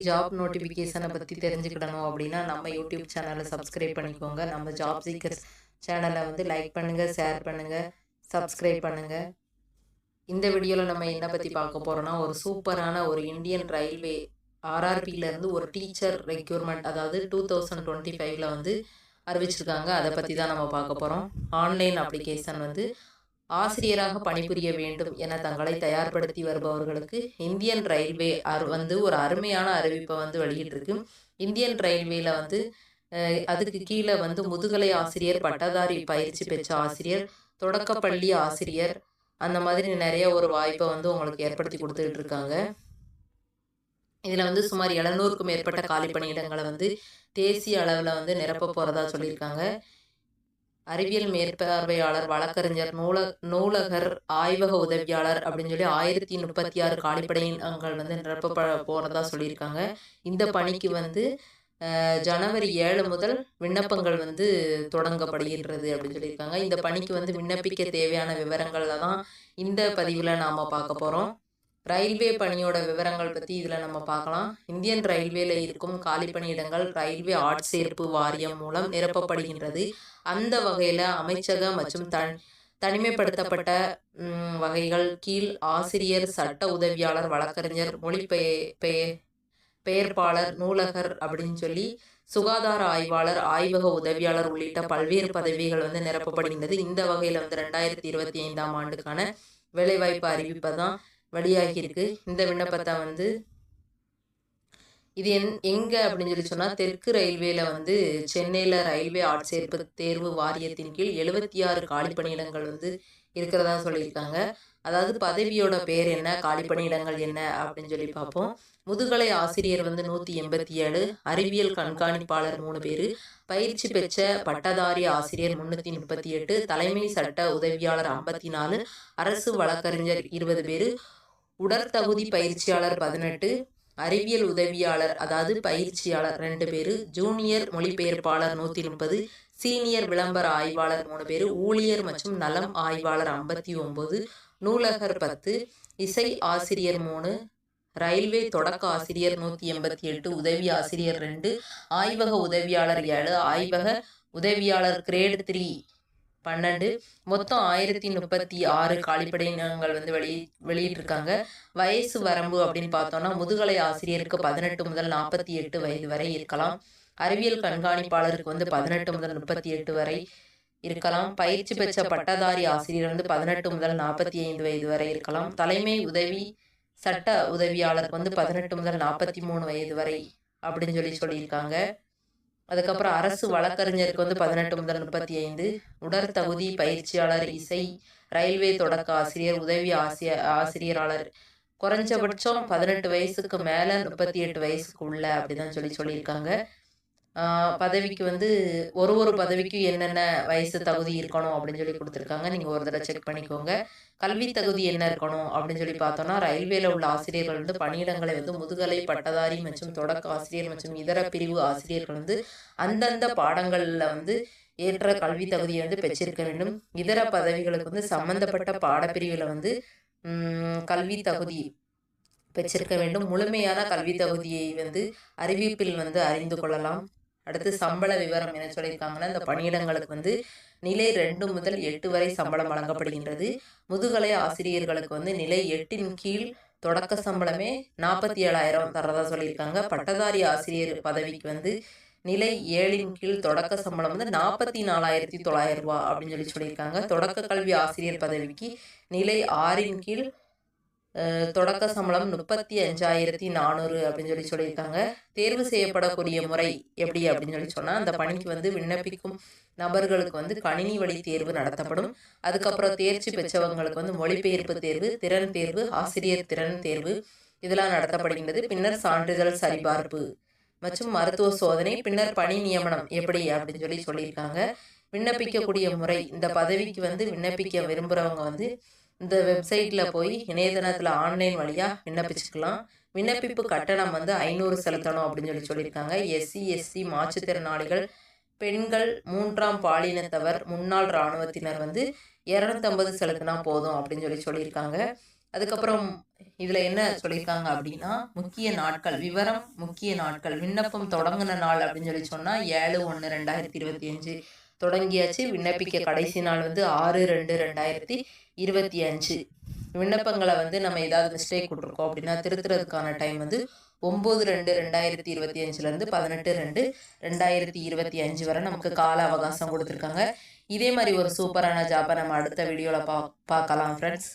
Job நோட்டிஃபிகேஷனை பற்றி தெரிஞ்சுக்கிடணும் அப்படின்னா நம்ம யூடியூப் சேனலை சப்ஸ்கிரைப் பண்ணிக்கோங்க. நம்ம ஜாப் சீக்கர்ஸ் சேனலை வந்து லைக் பண்ணுங்கள் ஷேர் பண்ணுங்கள் சப்ஸ்கிரைப் பண்ணுங்கள் இந்த வீடியோவில் நம்ம என்ன பற்றி பார்க்க போகிறோம்னா ஒரு சூப்பரான ஒரு இந்தியன் ரயில்வே ஆர்ஆர்பியிலேருந்து ஒரு டீச்சர் ரெக்யூர்மெண்ட் அதாவது டூ தௌசண்ட் டுவெண்ட்டி ஃபைவ்ல வந்து அறிவிச்சிருக்காங்க. அதை பற்றி தான் நம்ம பார்க்க போகிறோம் ஆன்லைன் அப்ளிகேஷன் வந்து ஆசிரியராக பணிபுரிய வேண்டும் என தங்களை தயார்படுத்தி வருபவர்களுக்கு இந்தியன் ரயில்வே அரு வந்து ஒரு அருமையான அறிவிப்பை வந்து வெளியிட்டிருக்கு. இந்தியன் ரயில்வேல வந்து அதுக்கு கீழே வந்து முதுகலை ஆசிரியர் பட்டதாரி பயிற்சி பெற்ற ஆசிரியர் தொடக்கப்பள்ளி ஆசிரியர் அந்த மாதிரி நிறைய ஒரு வாய்ப்பை வந்து உங்களுக்கு ஏற்படுத்தி கொடுத்துட்டு இருக்காங்க இதில் வந்து சுமார் எழுநூறுக்கும் மேற்பட்ட காலி பணியிடங்களை வந்து தேசிய அளவில் வந்து நிரப்ப போகிறதா சொல்லியிருக்காங்க. அறிவியல் மேற்பார்வையாளர் வழக்கறிஞர் நூல நூலகர் ஆய்வக உதவியாளர் அப்படின்னு சொல்லி ஆயிரத்தி முப்பத்தி ஆறு காலிப்படையினங்கள் வந்து நிரப்ப போகிறதா சொல்லியிருக்காங்க. இந்த பணிக்கு வந்து ஜனவரி ஏழு முதல் விண்ணப்பங்கள் வந்து தொடங்கப்படுகின்றது அப்படின்னு சொல்லியிருக்காங்க. இந்த பணிக்கு வந்து விண்ணப்பிக்க தேவையான விவரங்கள்ல தான் இந்த பதிவில் நாம் பார்க்க போகிறோம் ரயில்வே பணியோட விவரங்கள் பற்றி இதில் நம்ம பார்க்கலாம். இந்தியன் ரயில்வேல இருக்கும் காலி பணியிடங்கள் ரயில்வே ஆட்சேர்ப்பு வாரியம் மூலம் நிரப்பப்படுகின்றது. அந்த வகையில் அமைச்சக மற்றும் தன் தனிமைப்படுத்தப்பட்ட வகைகள் கீழ் ஆசிரியர் சட்ட உதவியாளர் வழக்கறிஞர் மொழிபெயர் பெயர்ப்பாளர் நூலகர் அப்படின்னு சொல்லி சுகாதார ஆய்வாளர் ஆய்வக உதவியாளர் உள்ளிட்ட பல்வேறு பதவிகள் வந்து நிரப்பப்படுகின்றது. இந்த வகையில் வந்து ரெண்டாயிரத்தி இருபத்தி ஐந்தாம் ஆண்டுக்கான வேலைவாய்ப்பு அறிவிப்பை தான் வழியாகியிருக்கு. இந்த விண்ணப்பத்தை வந்து இது என் எங்கே அப்படின்னு சொல்லி சொன்னால் தெற்கு ரயில்வேல வந்து சென்னையில் ரயில்வே ஆட்சேர்ப்பு தேர்வு வாரியத்தின் கீழ் எழுபத்தி ஆறு காலி பணியிடங்கள் வந்து இருக்கிறதா சொல்லியிருக்காங்க. அதாவது பதவியோட பேர் என்ன காலி பணியிடங்கள் என்ன அப்படின்னு சொல்லி பார்ப்போம். முதுகலை ஆசிரியர் வந்து நூற்றி எண்பத்தி ஏழு அறிவியல் கண்காணிப்பாளர் மூணு பேர் பயிற்சி பெற்ற பட்டதாரி ஆசிரியர் முன்னூற்றி முப்பத்தி எட்டு தலைமை சட்ட உதவியாளர் ஐம்பத்தி நாலு அரசு வழக்கறிஞர் இருபது பேர் உடற்தகுதி பயிற்சியாளர் பதினெட்டு அறிவியல் உதவியாளர் அதாவது பயிற்சியாளர் ரெண்டு பேர் ஜூனியர் மொழிபெயர்ப்பாளர் நூற்றி முப்பது சீனியர் விளம்பர ஆய்வாளர் மூணு பேர் ஊழியர் மற்றும் நலம் ஆய்வாளர் ஐம்பத்தி ஒம்பது நூலகர் பத்து இசை ஆசிரியர் மூணு ரயில்வே தொடக்க ஆசிரியர் நூற்றி எண்பத்தி எட்டு உதவி ஆசிரியர் ரெண்டு ஆய்வக உதவியாளர் ஏழு ஆய்வக உதவியாளர் கிரேடு த்ரீ. பன்னெண்டு. மொத்தம் ஆயிரத்தி முப்பத்தி ஆறு காலிப்படையினங்கள் வந்து வெளி வெளியிட்டிருக்காங்க. வயசு வரம்பு அப்படின்னு பார்த்தோம்னா முதுகலை ஆசிரியருக்கு பதினெட்டு முதல் நாற்பத்தி எட்டு வயது வரை இருக்கலாம். அறிவியல் கண்காணிப்பாளருக்கு வந்து பதினெட்டு முதல் முப்பத்தி எட்டு வரை இருக்கலாம். பயிற்சி பெற்ற பட்டதாரி ஆசிரியர் வந்து பதினெட்டு முதல் நாற்பத்தி ஐந்து வயது வரை இருக்கலாம். தலைமை உதவி சட்ட உதவியாளருக்கு வந்து பதினெட்டு முதல் நாற்பத்தி மூணு வயது வரை அப்படின்னு சொல்லி சொல்லியிருக்காங்க. அதுக்கப்புறம் அரசு வழக்கறிஞருக்கு வந்து பதினெட்டு முதல் முப்பத்தி ஐந்து உடற்தகுதி பயிற்சியாளர் இசை ரயில்வே தொடக்க ஆசிரியர் உதவி ஆசிய ஆசிரியராளர். குறைஞ்சபட்சம் பதினெட்டு வயசுக்கு மேலே முப்பத்தி எட்டு வயசுக்கு உள்ள அப்படிதான் சொல்லி சொல்லியிருக்காங்க. பதவிக்கு வந்து ஒரு ஒரு பதவிக்கும் என்னென்ன வயசு தகுதி இருக்கணும் அப்படின்னு சொல்லி கொடுத்துருக்காங்க. நீங்கள் ஒரு தடவை செக் பண்ணிக்கோங்க. கல்வி தகுதி என்ன இருக்கணும் அப்படின்னு சொல்லி பார்த்தோம்னா ரயில்வேல உள்ள ஆசிரியர்கள் வந்து பணியிடங்களை வந்து முதுகலை பட்டதாரி மற்றும் தொடக்க ஆசிரியர் மற்றும் இதர பிரிவு ஆசிரியர்கள் வந்து அந்தந்த பாடங்களில் வந்து ஏற்ற கல்வி தகுதியை வந்து பெற்றிருக்க வேண்டும். இதர பதவிகளுக்கு வந்து சம்பந்தப்பட்ட பாடப்பிரிவில் வந்து கல்வி தகுதி பெற்றிருக்க வேண்டும். முழுமையான கல்வி தகுதியை வந்து அறிவிப்பில் வந்து அறிந்து கொள்ளலாம். அடுத்து சம்பள விவரம் என்ன சொல்லியிருக்காங்கன்னா இந்த பணியிடங்களுக்கு வந்து நிலை ரெண்டு முதல் எட்டு வரை சம்பளம் வழங்கப்படுகின்றது. முதுகலை ஆசிரியர்களுக்கு வந்து நிலை எட்டின் கீழ் தொடக்க சம்பளமே நாற்பத்தி ஏழாயிரம் தரதா சொல்லியிருக்காங்க. பட்டதாரி ஆசிரியர் பதவிக்கு வந்து நிலை ஏழின் கீழ் தொடக்க சம்பளம் வந்து நாற்பத்தி நாலாயிரத்தி தொள்ளாயிரம் ரூபா அப்படின்னு சொல்லி சொல்லியிருக்காங்க. தொடக்க கல்வி ஆசிரியர் பதவிக்கு நிலை ஆறின் கீழ் தொடக்க சம்பளம் முப்பத்தி அஞ்சாயிரத்தி நானூறு அப்படின்னு சொல்லி சொல்லியிருக்காங்க. தேர்வு செய்யப்படக்கூடிய முறை எப்படி அப்படின்னு சொல்லி சொன்னால் அந்த பணிக்கு வந்து விண்ணப்பிக்கும் நபர்களுக்கு வந்து கணினி வழி தேர்வு நடத்தப்படும். அதுக்கப்புறம் தேர்ச்சி பெற்றவங்களுக்கு வந்து மொழிபெயர்ப்பு தேர்வு திறன் தேர்வு ஆசிரியர் திறன் தேர்வு இதெல்லாம் நடத்தப்படுகின்றது. பின்னர் சான்றிதழ் சரிபார்ப்பு மற்றும் மருத்துவ சோதனை பின்னர் பணி நியமனம் எப்படி அப்படின்னு சொல்லி சொல்லியிருக்காங்க. விண்ணப்பிக்கக்கூடிய முறை இந்த பதவிக்கு வந்து விண்ணப்பிக்க விரும்புகிறவங்க வந்து இந்த வெப்சைட்டில் போய் இணையதளத்தில் ஆன்லைன் வழியாக விண்ணப்பிச்சுக்கலாம். விண்ணப்பிப்பு கட்டணம் வந்து ஐநூறு செலுத்தணும் அப்படின்னு சொல்லி சொல்லியிருக்காங்க. எஸ்சி எஸ்சி மாற்றுத்திறனாளிகள் பெண்கள் மூன்றாம் பாலினத்தவர் முன்னாள் இராணுவத்தினர் வந்து இரநூத்தம்பது செலுத்தினா போதும் அப்படின்னு சொல்லி சொல்லியிருக்காங்க. அதுக்கப்புறம் இதில் என்ன சொல்லியிருக்காங்க அப்படின்னா முக்கிய நாட்கள் விவரம் முக்கிய நாட்கள் விண்ணப்பம் தொடங்கின நாள் அப்படின்னு சொல்லி சொன்னால் ஏழு ஒன்று ரெண்டாயிரத்தி இருபத்தி அஞ்சு. தொடங்கியாச்சு. விண்ணப்பிக்க கடைசி நாள் வந்து ஆறு ரெண்டு ரெண்டாயிரத்தி இருபத்தி அஞ்சு. விண்ணப்பங்களை வந்து நம்ம ஏதாவது மிஸ்டேக் விட்ருக்கோம் அப்படின்னா திருத்துறதுக்கான டைம் வந்து ஒம்பது ரெண்டு ரெண்டாயிரத்தி இருபத்தி அஞ்சுலேருந்து பதினெட்டு ரெண்டு ரெண்டாயிரத்தி இருபத்தி அஞ்சு வரை நமக்கு கால அவகாசம் கொடுத்துருக்காங்க. இதே மாதிரி ஒரு சூப்பரான ஜாப்பை நம்ம அடுத்த வீடியோவில் பா பார்க்கலாம் ஃப்ரெண்ட்ஸ்